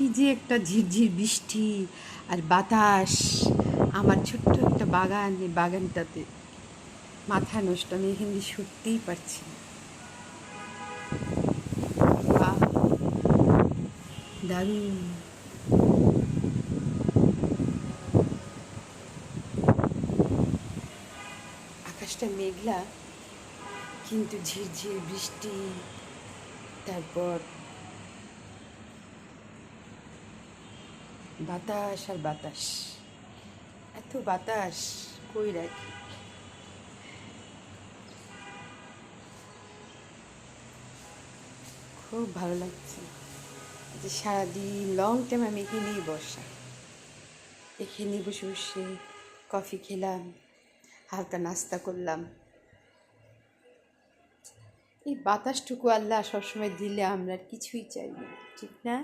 কি যে একটা ঝিরঝির বৃষ্টি আর বাতাস, আমার ছোট্ট একটা বাগান, এই বাগানটাতে মাথা নষ্ট, আমি এখান দিয়ে সত্যিই পারছি দারুণ। আকাশটা মেঘলা, কিন্তু ঝিরঝির বৃষ্টি, তারপর বাতাস আর বাতাস। এত বাতাস, কই রাখি খুব ভালো লাগছে যে সারাদিন লং টাইম আমি এখানেই বসা এখানেই বসে বসে কফি খেলাম, হালকা নাস্তা করলাম। এই বাতাসটুকু আল্লাহ সবসময় দিলে আমরা কিছুই চাই না, ঠিক না?